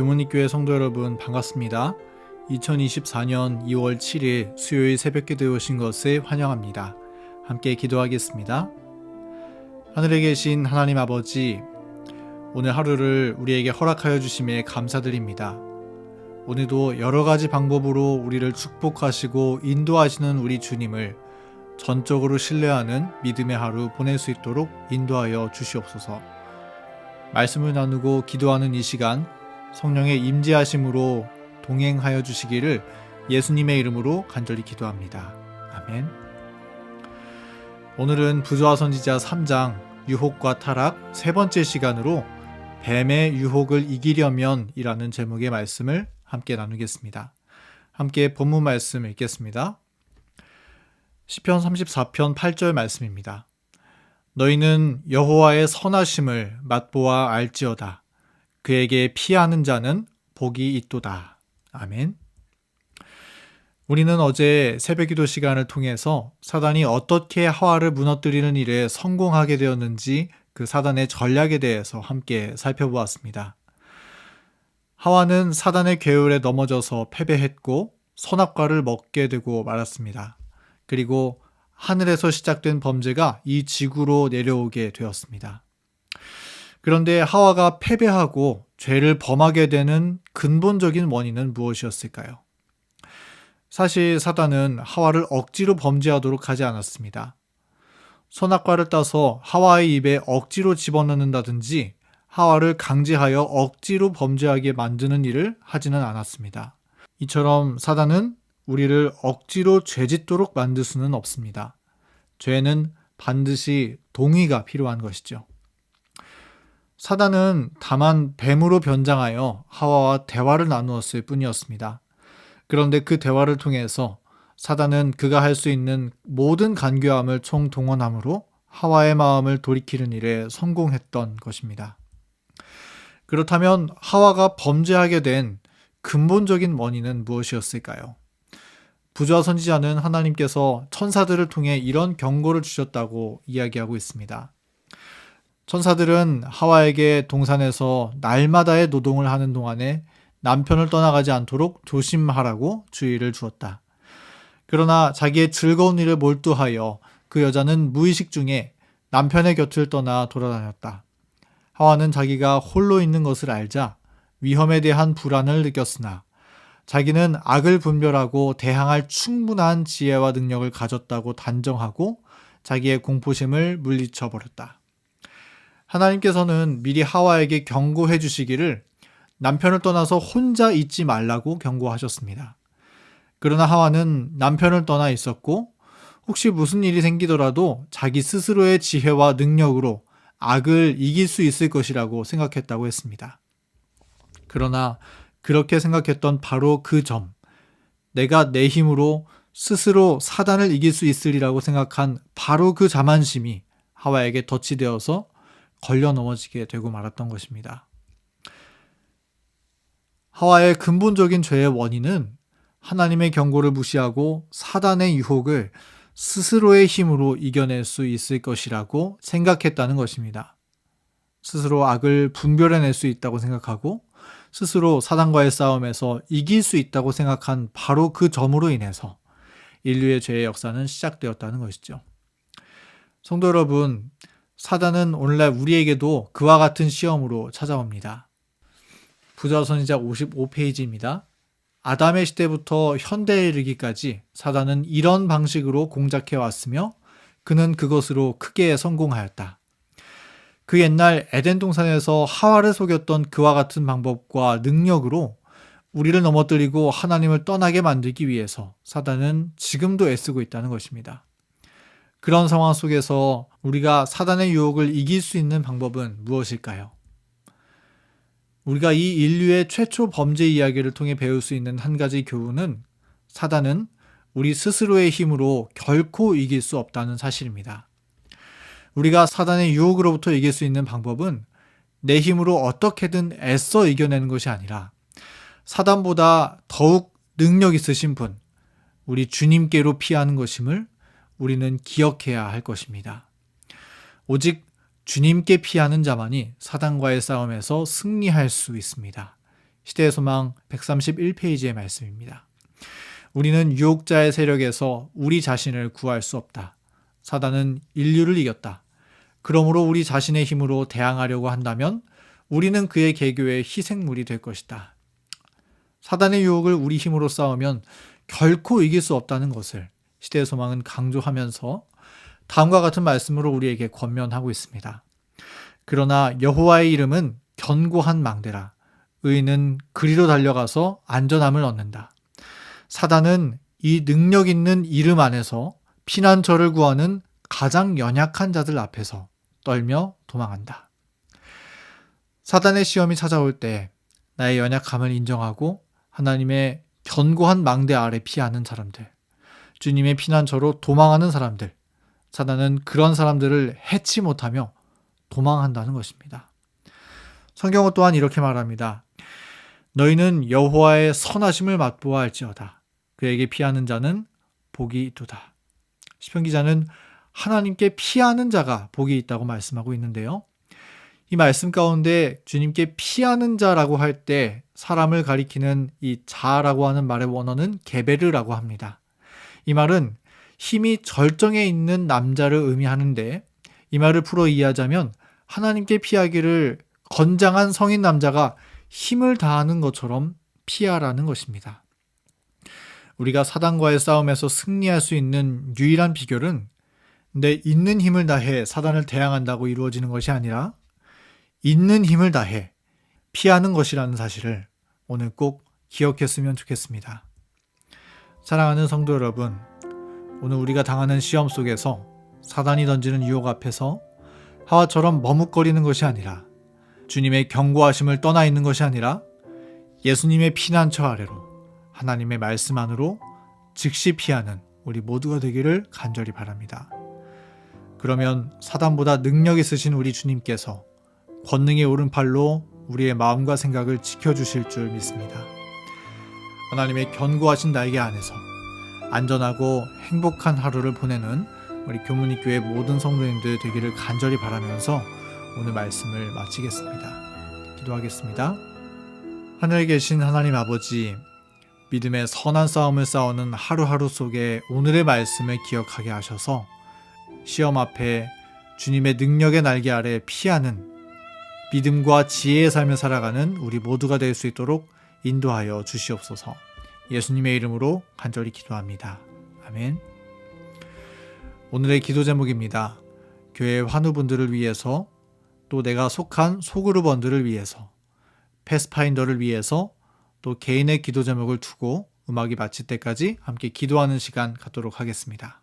교문익교회 성도 여러분 반갑습니다. 2024년 2월 7일 수요일 새벽 기도에 오신 것을 환영합니다. 함께 기도하겠습니다. 하늘에 계신 하나님 아버지, 오늘 하루를 우리에게 허락하여 주심에 감사드립니다. 오늘도 여러 가지 방법으로 우리를 축복하시고 인도하시는 우리 주님을 전적으로 신뢰하는 믿음의 하루 보낼 수 있도록 인도하여 주시옵소서. 말씀을 나누고 기도하는 이 시간 성령의 임재하심으로 동행하여 주시기를 예수님의 이름으로 간절히 기도합니다. 아멘. 오늘은 부조화 선지자 3장 유혹과 타락 세 번째 시간으로 뱀의 유혹을 이기려면 이라는 제목의 말씀을 함께 나누겠습니다. 함께 본문 말씀 읽겠습니다. 시편 34편 8절 말씀입니다. 너희는 여호와의 선하심을 맛보아 알지어다. 그에게 피하는 자는 복이 있도다. 아멘. 우리는 어제 새벽 기도 시간을 통해서 사단이 어떻게 하와를 무너뜨리는 일에 성공하게 되었는지 그 사단의 전략에 대해서 함께 살펴보았습니다. 하와는 사단의 계율에 넘어져서 패배했고 선악과를 먹게 되고 말았습니다. 그리고 하늘에서 시작된 범죄가 이 지구로 내려오게 되었습니다. 그런데 하와가 패배하고 죄를 범하게 되는 근본적인 원인은 무엇이었을까요? 사실 사단은 하와를 억지로 범죄하도록 하지 않았습니다. 선악과를 따서 하와의 입에 억지로 집어넣는다든지 하와를 강제하여 억지로 범죄하게 만드는 일을 하지는 않았습니다. 이처럼 사단은 우리를 억지로 죄 짓도록 만들 수는 없습니다. 죄는 반드시 동의가 필요한 것이죠. 사단은 다만 뱀으로 변장하여 하와와 대화를 나누었을 뿐이었습니다. 그런데 그 대화를 통해서 사단은 그가 할 수 있는 모든 간교함을 총동원함으로 하와의 마음을 돌이키는 일에 성공했던 것입니다. 그렇다면 하와가 범죄하게 된 근본적인 원인은 무엇이었을까요? 부조와 선지자는 하나님께서 천사들을 통해 이런 경고를 주셨다고 이야기하고 있습니다. 천사들은 하와에게 동산에서 날마다의 노동을 하는 동안에 남편을 떠나가지 않도록 조심하라고 주의를 주었다. 그러나 자기의 즐거운 일을 몰두하여 그 여자는 무의식 중에 남편의 곁을 떠나 돌아다녔다. 하와는 자기가 홀로 있는 것을 알자 위험에 대한 불안을 느꼈으나 자기는 악을 분별하고 대항할 충분한 지혜와 능력을 가졌다고 단정하고 자기의 공포심을 물리쳐 버렸다. 하나님께서는 미리 하와에게 경고해 주시기를 남편을 떠나서 혼자 있지 말라고 경고하셨습니다. 그러나 하와는 남편을 떠나 있었고 혹시 무슨 일이 생기더라도 자기 스스로의 지혜와 능력으로 악을 이길 수 있을 것이라고 생각했다고 했습니다. 그러나 그렇게 생각했던 바로 그 점, 내가 내 힘으로 스스로 사단을 이길 수 있으리라고 생각한 바로 그 자만심이 하와에게 덫이 되어서 걸려 넘어지게 되고 말았던 것입니다. 하와의 근본적인 죄의 원인은 하나님의 경고를 무시하고 사단의 유혹을 스스로의 힘으로 이겨낼 수 있을 것이라고 생각했다는 것입니다. 스스로 악을 분별해낼 수 있다고 생각하고 스스로 사단과의 싸움에서 이길 수 있다고 생각한 바로 그 점으로 인해서 인류의 죄의 역사는 시작되었다는 것이죠. 성도 여러분, 사단은 오늘날 우리에게도 그와 같은 시험으로 찾아옵니다. 부자선이자 55페이지입니다. 아담의 시대부터 현대에 이르기까지 사단은 이런 방식으로 공작해 왔으며 그는 그것으로 크게 성공하였다. 그 옛날 에덴 동산에서 하와를 속였던 그와 같은 방법과 능력으로 우리를 넘어뜨리고 하나님을 떠나게 만들기 위해서 사단은 지금도 애쓰고 있다는 것입니다. 그런 상황 속에서 우리가 사단의 유혹을 이길 수 있는 방법은 무엇일까요? 우리가 이 인류의 최초 범죄 이야기를 통해 배울 수 있는 한 가지 교훈은 사단은 우리 스스로의 힘으로 결코 이길 수 없다는 사실입니다. 우리가 사단의 유혹으로부터 이길 수 있는 방법은 내 힘으로 어떻게든 애써 이겨내는 것이 아니라 사단보다 더욱 능력 있으신 분, 우리 주님께로 피하는 것임을 우리는 기억해야 할 것입니다. 오직 주님께 피하는 자만이 사단과의 싸움에서 승리할 수 있습니다. 시대의 소망 131페이지의 말씀입니다. 우리는 유혹자의 세력에서 우리 자신을 구할 수 없다. 사단은 인류를 이겼다. 그러므로 우리 자신의 힘으로 대항하려고 한다면 우리는 그의 개교의 희생물이 될 것이다. 사단의 유혹을 우리 힘으로 싸우면 결코 이길 수 없다는 것을 시대의 소망은 강조하면서 다음과 같은 말씀으로 우리에게 권면하고 있습니다. 그러나 여호와의 이름은 견고한 망대라. 의인은 그리로 달려가서 안전함을 얻는다. 사단은 이 능력 있는 이름 안에서 피난처를 구하는 가장 연약한 자들 앞에서 떨며 도망한다. 사단의 시험이 찾아올 때 나의 연약함을 인정하고 하나님의 견고한 망대 아래 피하는 사람들, 주님의 피난처로 도망하는 사람들, 사단은 그런 사람들을 해치 못하며 도망한다는 것입니다. 성경은 또한 이렇게 말합니다. 너희는 여호와의 선하심을 맛보아 알지어다. 그에게 피하는 자는 복이 있도다. 시편 기자는 하나님께 피하는 자가 복이 있다고 말씀하고 있는데요. 이 말씀 가운데 주님께 피하는 자라고 할 때 사람을 가리키는 이 자라고 하는 말의 원어는 게베르라고 합니다. 이 말은 힘이 절정에 있는 남자를 의미하는데 이 말을 풀어 이해하자면 하나님께 피하기를 건장한 성인 남자가 힘을 다하는 것처럼 피하라는 것입니다. 우리가 사단과의 싸움에서 승리할 수 있는 유일한 비결은 내 있는 힘을 다해 사단을 대항한다고 이루어지는 것이 아니라 있는 힘을 다해 피하는 것이라는 사실을 오늘 꼭 기억했으면 좋겠습니다. 사랑하는 성도 여러분, 오늘 우리가 당하는 시험 속에서 사단이 던지는 유혹 앞에서 하와처럼 머뭇거리는 것이 아니라 주님의 경고하심을 떠나 있는 것이 아니라 예수님의 피난처 아래로 하나님의 말씀 안으로 즉시 피하는 우리 모두가 되기를 간절히 바랍니다. 그러면 사단보다 능력 있으신 우리 주님께서 권능의 오른팔로 우리의 마음과 생각을 지켜주실 줄 믿습니다. 하나님의 견고하신 날개 안에서 안전하고 행복한 하루를 보내는 우리 교문이 교회 모든 성도님들 되기를 간절히 바라면서 오늘 말씀을 마치겠습니다. 기도하겠습니다. 하늘에 계신 하나님 아버지, 믿음의 선한 싸움을 싸우는 하루하루 속에 오늘의 말씀을 기억하게 하셔서 시험 앞에 주님의 능력의 날개 아래 피하는 믿음과 지혜의 삶을 살아가는 우리 모두가 될 수 있도록 인도하여 주시옵소서. 예수님의 이름으로 간절히 기도합니다. 아멘. 오늘의 기도 제목입니다. 교회 환우분들을 위해서 또 내가 속한 소그룹원들을 위해서 패스파인더를 위해서 또 개인의 기도 제목을 두고 음악이 마칠 때까지 함께 기도하는 시간 갖도록 하겠습니다.